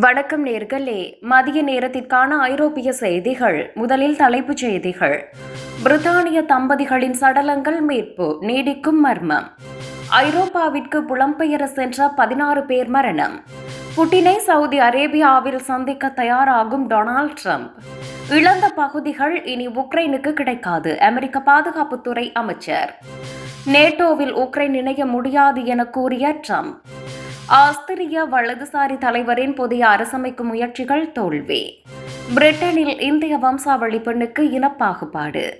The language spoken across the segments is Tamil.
வணக்கம் நேர்களே. மதிய நேரத்திற்கான ஐரோப்பிய செய்திகள். முதலில் தலைப்புச் செய்திகள். பிரித்தானிய தம்பதிகளின் சடலங்கள் மீட்பு நீடிக்கும் மர்மம். ஐரோப்பாவிற்கு புலம்பெயர சென்ற பதினாறு பேர் மரணம். புட்டினை சவுதி அரேபியாவில் சந்திக்க தயாராகும் டொனால்ட் ட்ரம்ப். இழந்த பகுதிகள் இனி உக்ரைனுக்கு கிடைக்காது அமெரிக்க பாதுகாப்புத்துறை அமைச்சர். நேட்டோவில் உக்ரைன் இணைய முடியாது என கூறிய ட்ரம்ப். ஆஸ்திரிய வலதுசாரி தலைவரின் புதிய அரசமைக்கும் முயற்சிகள் தோல்வி. பிரிட்டனில் இந்திய வம்சாவளி பெண்ணுக்கு இனப்பாகுபாடு.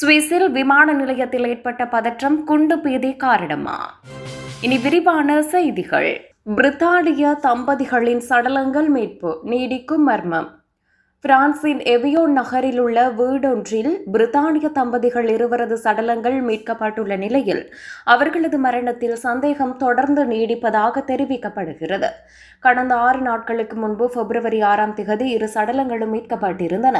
சுவிஸில் விமான நிலையத்தில் ஏற்பட்ட பதற்றம் குண்டு பீதி காரணமா? இனி விரிவான செய்திகள். பிரித்தானிய தம்பதிகளின் சடலங்கள் மீட்பு நீடிக்கும் மர்மம். பிரான்சின் எவியோன் நகரில் உள்ள வீடொன்றில் பிரித்தானிய தம்பதிகள் இருவரது சடலங்கள் மீட்கப்பட்டுள்ள நிலையில் அவர்களது மரணத்தில் சந்தேகம் தொடர்ந்து நீடிப்பதாக தெரிவிக்கப்படுகிறது. கடந்த ஆறு நாட்களுக்கு முன்பு பிப்ரவரி ஆறாம் திகதி இரு சடலங்களும் மீட்கப்பட்டிருந்தன.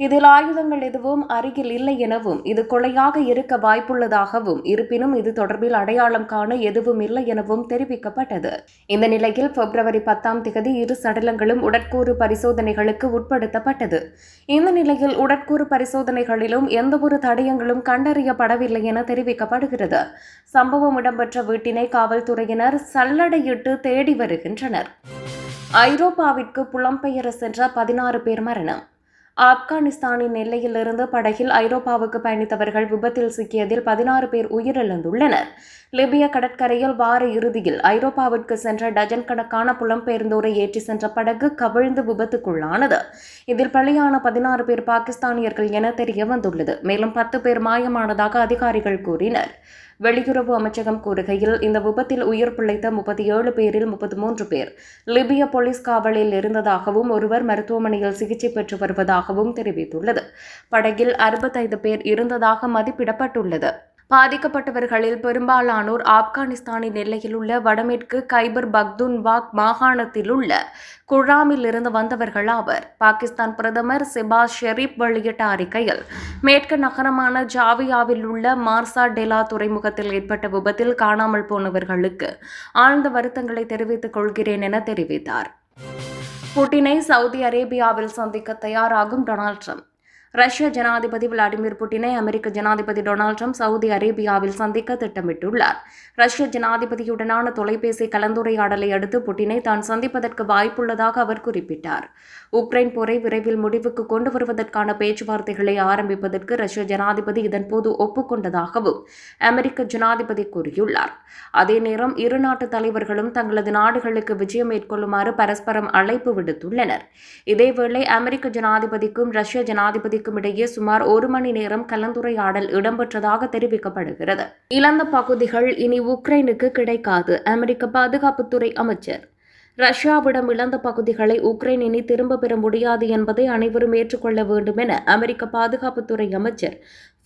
இதில் ஆயுதங்கள் எதுவும் அருகில் இல்லை எனவும் இது கொலையாக இருக்க வாய்ப்புள்ளதாகவும் இருப்பினும் இது தொடர்பில் அடையாளம் காண எதுவும் இல்லை எனவும் தெரிவிக்கப்பட்டது. இந்த நிலையில் பிப்ரவரி பத்தாம் திகதி இரு சடலங்களும் உடற்கூறு பரிசோதனைகளுக்கு உட்படுத்த உட்படுத்தப்பட்டது இந்த நிலையில் உடற்கூறு பரிசோதனைகளிலும் எந்தவொரு தடயங்களும் கண்டறியப்படவில்லை என தெரிவிக்கப்படுகிறது. சம்பவம் இடம்பெற்ற வீட்டினை காவல்துறையினர் சல்லடையிட்டு தேடி வருகின்றனர். ஐரோப்பாவிற்கு புலம்பெயர சென்ற பதினாறு பேர் மரணம். ஆப்கானிஸ்தானின் எல்லையிலிருந்து படகில் ஐரோப்பாவுக்கு பயணித்தவர்கள் விபத்தில் சிக்கியதில் பதினாறு பேர் உயிரிழந்துள்ளனர். லிபிய கடற்கரையில் வார இறுதியில் ஐரோப்பாவிற்கு சென்ற டஜன் கணக்கான புலம்பெயர்ந்தோரை ஏற்றி சென்ற படகு கவிழ்ந்து விபத்துக்குள்ளானது. இதில் பலியான பதினாறு பேர் பாகிஸ்தானியர்கள் என தெரிய வந்துள்ளது. மேலும் பத்து பேர் மாயமானதாக அதிகாரிகள் கூறினர். வெளியுறவு அமைச்சகம் கூறுகையில் இந்த விபத்தில் உயிர் பிழைத்த முப்பத்தி ஏழு பேரில் முப்பத்தி மூன்று பேர். லிபிய போலீஸ் காவலில் இருந்ததாகவும் ஒருவர் மருத்துவமனையில் சிகிச்சை பெற்று வருவதாகவும் தெரிவித்துள்ளது. படகில் அறுபத்தைந்து பேர் இருந்ததாக மதிப்பிடப்பட்டுள்ளது. பாதிக்கப்பட்டவர்களில் பெரும்பாலானோர் ஆப்கானிஸ்தானின் எல்லையில் உள்ள வடமேற்கு கைபர் பக்துன்பாக் மாகாணத்தில் உள்ள குழாமில் இருந்து வந்தவர்கள் ஆவர். பாகிஸ்தான் பிரதமர் சிபாஸ் ஷெரீப் வெளியிட்ட அறிக்கையில் மேற்கு நகரமான ஜாவியாவில் உள்ள மார்சா டெலா துறைமுகத்தில் ஏற்பட்ட விபத்தில் காணாமல் போனவர்களுக்கு ஆழ்ந்த வருத்தங்களை தெரிவித்துக் கொள்கிறேன் என தெரிவித்தார். புட்டினை சவுதி அரேபியாவில் சந்திக்க தயாராகும் டொனால்ட் ட்ரம்ப். ரஷ்ய ஜனாதிபதி விளாடிமிர் புட்டினை அமெரிக்க ஜனாதிபதி டொனால்ட் ட்ரம்ப் சவுதி அரேபியாவில் சந்திக்க திட்டமிட்டுள்ளார். ரஷ்ய ஜனாதிபதியுடனான தொலைபேசி கலந்துரையாடலை அடுத்து புட்டினை தான் சந்திப்பதற்கு வாய்ப்புள்ளதாக அவர் குறிப்பிட்டார். உக்ரைன் போரை விரைவில் முடிவுக்கு கொண்டு வருவதற்கான பேச்சுவார்த்தைகளை ஆரம்பிப்பதற்கு ரஷ்ய ஜனாதிபதி இதன்போது ஒப்புக்கொண்டதாகவும் அமெரிக்க ஜனாதிபதி கூறியுள்ளார். அதே நேரம் இரு நாட்டு தலைவர்களும் தங்களது நாடுகளுக்கு விஜயம் மேற்கொள்ளுமாறு பரஸ்பரம் அழைப்பு விடுத்துள்ளனர். இதேவேளை அமெரிக்க ஜனாதிபதிக்கும் ரஷ்ய ஜனாதிபதி இருவருக்கும் இடையே சுமார் ஒரு மணி நேரம் கலந்துரையாடல் இடம்பெற்றதாக தெரிவிக்கப்படுகிறது. இழந்த பகுதிகள் இனி உக்ரைனுக்கு கிடைக்காது அமெரிக்க பாதுகாப்புத்துறை அமைச்சர். ரஷ்யாவிடம் இழந்த பகுதிகளை உக்ரைன் இனி திரும்ப பெற முடியாது என்பதை அனைவரும் ஏற்றுக்கொள்ள வேண்டும் என அமெரிக்க பாதுகாப்புத்துறை அமைச்சர்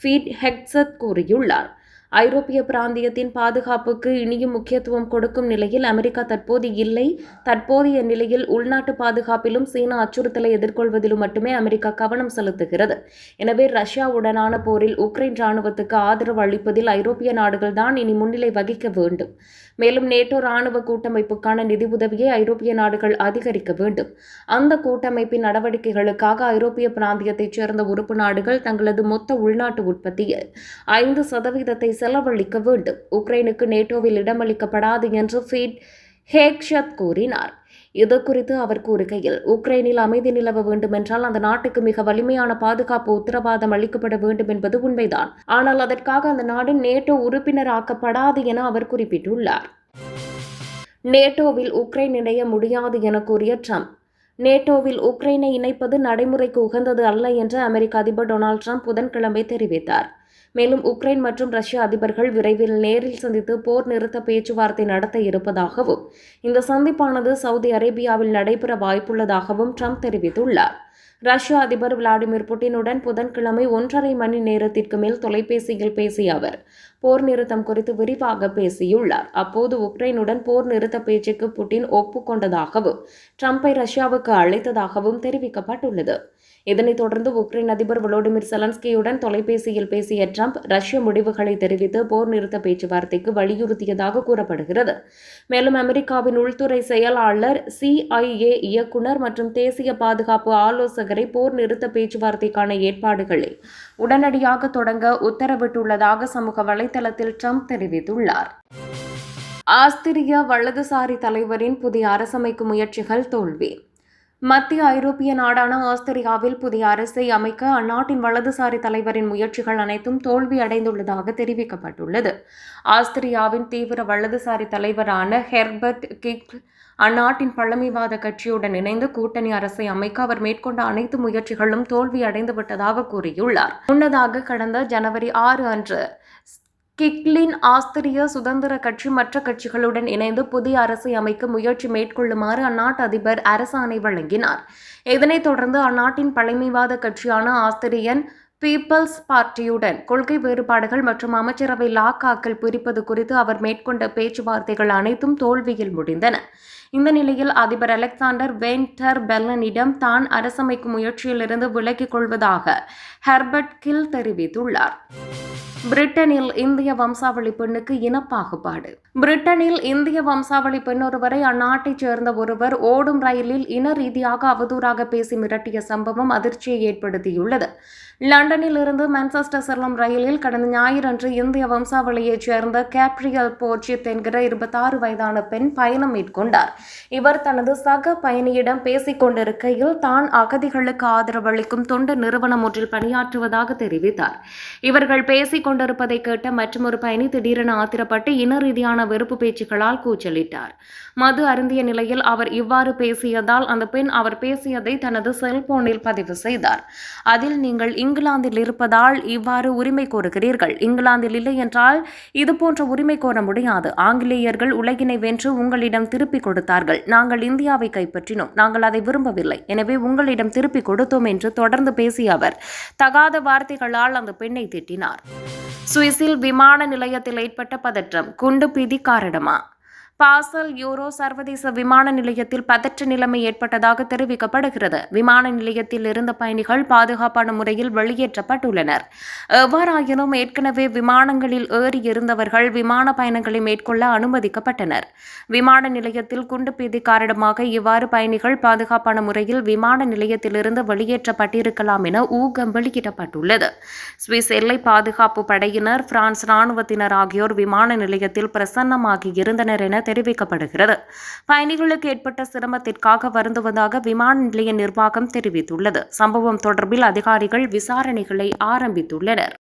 ஃபீட் ஹெக்சத் கூறியுள்ளார். ஐரோப்பிய பிராந்தியத்தின் பாதுகாப்புக்கு இனியும் முக்கியத்துவம் கொடுக்கும் நிலையில் அமெரிக்கா தற்போது இல்லை. தற்போதைய நிலையில் உள்நாட்டு பாதுகாப்பிலும் சீனா அச்சுறுத்தலை எதிர்கொள்வதிலும் மட்டுமே அமெரிக்கா கவனம் செலுத்துகிறது. எனவே ரஷ்யாவுடனான போரில் உக்ரைன் ராணுவத்துக்கு ஆதரவு அளிப்பதில் ஐரோப்பிய நாடுகள் தான் இனி முன்னிலை வகிக்க வேண்டும். மேலும் நேட்டோ ராணுவ கூட்டமைப்புக்கான நிதி உதவியை ஐரோப்பிய நாடுகள் அதிகரிக்க வேண்டும். அந்த கூட்டமைப்பின் நடவடிக்கைகளுக்காக ஐரோப்பிய பிராந்தியத்தைச் சேர்ந்த உறுப்பு நாடுகள் தங்களது மொத்த உள்நாட்டு உற்பத்தியில் ஐந்து சதவீதத்தை செலவழிக்க வேண்டும். உக்ரைனுக்கு நேட்டோவில் இடமளிக்கப்படாது என்று ஃபீட் ஹேக்ஷத் கூறினார். இது குறித்து அவர் கூறுகையில் உக்ரைனில் அமைதி நிலவ வேண்டுமென்றால் அந்த நாட்டுக்கு மிக வலிமையான பாதுகாப்பு உத்தரவாதம் அளிக்கப்பட வேண்டும் என்பது உண்மைதான். ஆனால் அதற்காக அந்த நாடு நேட்டோ உறுப்பினராக்கப்படாது என அவர் குறிப்பிட்டுள்ளார். நேட்டோவில் உக்ரைன் இணைய முடியாது என கூறிய ட்ரம்ப் நேட்டோவில் உக்ரைனை இணைப்பது நடைமுறைக்கு உகந்தது அல்ல என்று அமெரிக்க அதிபர் டொனால்ட் ட்ரம்ப் புதன்கிழமை தெரிவித்தார். மேலும் உக்ரைன் மற்றும் ரஷ்ய அதிபர்கள் விரைவில் நேரில் சந்தித்து போர் நிறுத்த பேச்சுவார்த்தை நடத்த இருப்பதாகவும் இந்த சந்திப்பானது சவுதி அரேபியாவில் நடைபெற வாய்ப்புள்ளதாகவும் ட்ரம்ப் தெரிவித்துள்ளார். ரஷ்ய அதிபர் விளாடிமிர் புட்டினுடன் புதன்கிழமை ஒன்றரை மணி நேரத்திற்கு மேல் தொலைபேசியில் பேசிய அவர் போர் நிறுத்தம் குறித்து விரிவாக பேசியுள்ளார். அப்போது உக்ரைனுடன் போர் நிறுத்த பேச்சுக்கு புட்டின் ஒப்புக்கொண்டதாகவும் ட்ரம்பை ரஷ்யாவுக்கு அழைத்ததாகவும் தெரிவிக்கப்பட்டுள்ளது. இதனைத் தொடர்ந்து உக்ரைன் அதிபர் விளோடிமிர் செலன்ஸ்கியுடன் தொலைபேசியில் பேசிய ட்ரம்ப் ரஷ்ய முடிவுகளை தெரிவித்து போர் நிறுத்த பேச்சுவார்த்தைக்கு வலியுறுத்தியதாக கூறப்படுகிறது. மேலும் அமெரிக்காவின் உள்துறை செயலாளர் சிஐஏ இயக்குனர் மற்றும் தேசிய பாதுகாப்பு ஆலோசகரை போர் நிறுத்த பேச்சுவார்த்தைக்கான ஏற்பாடுகளை உடனடியாக தொடங்க உத்தரவிட்டுள்ளதாக சமூக வலைதளத்தில் ட்ரம்ப் தெரிவித்துள்ளார். ஆஸ்திரிய வலதுசாரி தலைவரின் புதிய அரசமைக்கும் முயற்சிகள் தோல்வி. மத்திய ஐரோப்பிய நாடான ஆஸ்திரியாவில் புதிய அரசை அமைக்க அந்நாட்டின் வலதுசாரி தலைவரின் முயற்சிகள் அனைத்தும் தோல்வி அடைந்துள்ளதாக தெரிவிக்கப்பட்டுள்ளது. ஆஸ்திரியாவின் தீவிர வலதுசாரி தலைவரான ஹெர்பர்ட் கிக் அந்நாட்டின் பழமைவாத கட்சியுடன் இணைந்து கூட்டணி அரசை அமைக்க அவர் மேற்கொண்ட அனைத்து முயற்சிகளும் தோல்வி அடைந்துவிட்டதாக கூறியுள்ளார். முன்னதாக கடந்த ஜனவரி ஆறு அன்று கிக்லின் ஆஸ்திரிய சுதந்திர கட்சி மற்ற கட்சிகளுடன் இணைந்து புதிய அரசை அமைக்க முயற்சி மேற்கொள்ளுமாறு அந்நாட்டு அதிபர் அரசாணை வழங்கினார். இதனைத் தொடர்ந்து அந்நாட்டின் பழமைவாத கட்சியான ஆஸ்திரியன் பீப்பிள்ஸ் பார்ட்டியுடன் கொள்கை வேறுபாடுகள் மற்றும் அமைச்சரவை லாக்காக்கள் பிரிப்பது குறித்து அவர் மேற்கொண்ட பேச்சுவார்த்தைகள் அனைத்தும் தோல்வியில் முடிந்தன. இந்த நிலையில் அதிபர் அலெக்சாண்டர் வென்டர் பெல்லனிடம் தான் அரசமைக்கும் முயற்சியிலிருந்து விலகிக் கொள்வதாக ஹெர்பர்ட் கில் தெரிவித்துள்ளார். பிரிட்டனில் இந்திய வம்சாவளி பெண்ணுக்கு இனப்பாகுபாடு. பிரிட்டனில் இந்திய வம்சாவளி பெண் ஒருவரை அந்நாட்டைச் சேர்ந்த ஒருவர் ஓடும் ரயிலில் இன ரீதியாக அவதூறாக பேசி மிரட்டிய சம்பவம் அதிர்ச்சியை ஏற்படுத்தியுள்ளது. லண்டனில் இருந்து மான்செஸ்டர் செல்லும் ரயிலில் கடந்த ஞாயிறன்று இந்திய வம்சாவளியைச் சேர்ந்த கேப்ரியல் போர்ச்சித் என்கிற இருபத்தாறு வயதான பெண் பயணம் மேற்கொண்டார். இவர் தனது சக பயணியிடம் பேசிக் கொண்டிருக்கையில் தான் அகதிகளுக்கு ஆதரவளிக்கும் தொண்டு நிறுவனம் ஒன்றில் பணியாற்றுவதாக தெரிவித்தார். இவர்கள் பேசிக் கொண்டிருப்பதை கேட்ட மற்றொரு பயணி திடீரென ஆத்திரப்பட்டு இன ரீதியான வெறுப்பு பேச்சுக்களால் கூச்சலிட்டார். மது அருந்திய நிலையில் அவர் இவ்வாறு பேசியதால் அந்த பெண் அவர் பேசியதை தனது செல்போனில் பதிவு செய்தார். அதில் நீங்கள் இங்கிலாந்தில் இருப்பதால் இவ்வாறு உரிமை கோருகிறீர்கள். இங்கிலாந்தில் இல்லை என்றால் இதுபோன்ற உரிமை கோர முடியாது. ஆங்கிலேயர்கள் உலகினை வென்று உங்களிடம் திருப்பிக் கொடுத்தார்கள். நாங்கள் இந்தியாவை கைப்பற்றினோம். நாங்கள் அதை விரும்பவில்லை. எனவே உங்களிடம் திருப்பிக் கொடுத்தோம் என்று தொடர்ந்து பேசிய அவர் தகாத வார்த்தைகளால் அந்த பெண்ணை திட்டினார். சுவிஸில் விமான நிலையத்தில் ஏற்பட்ட பதற்றம் குண்டு பீதி காரணமா? பாசல் யூரோ சர்வதேச விமான நிலையத்தில் பதற்ற நிலைமை ஏற்பட்டதாக தெரிவிக்கப்படுகிறது. விமான நிலையத்தில் இருந்த பயணிகள் பாதுகாப்பான முறையில் வெளியேற்றப்பட்டுள்ளனர். எவ்வாறாயினும் ஏற்கனவே விமானங்களில் ஏறி இருந்தவர்கள் விமான பயணங்களை மேற்கொள்ள அனுமதிக்கப்பட்டனர். விமான நிலையத்தில் குண்டு பீதி காரணமாக இவ்வாறு பயணிகள் பாதுகாப்பான முறையில் விமான நிலையத்திலிருந்து வெளியேற்றப்பட்டிருக்கலாம் என ஊகம் வெளியிடப்பட்டுள்ளது. சுவிஸ் எல்லை பாதுகாப்பு படையினர் பிரான்ஸ் ராணுவத்தினர் ஆகியோர் விமான நிலையத்தில் பிரசன்னமாகி இருந்தனர் என தெரிவிக்கப்படுகிறது. பயணிகளுக்கு ஏற்பட்ட சிரமத்திற்காக வருந்துவதாக விமான நிலைய நிர்வாகம் தெரிவித்துள்ளது. சம்பவம் தொடர்பில் அதிகாரிகள் விசாரணைகளை ஆரம்பித்துள்ளனர்.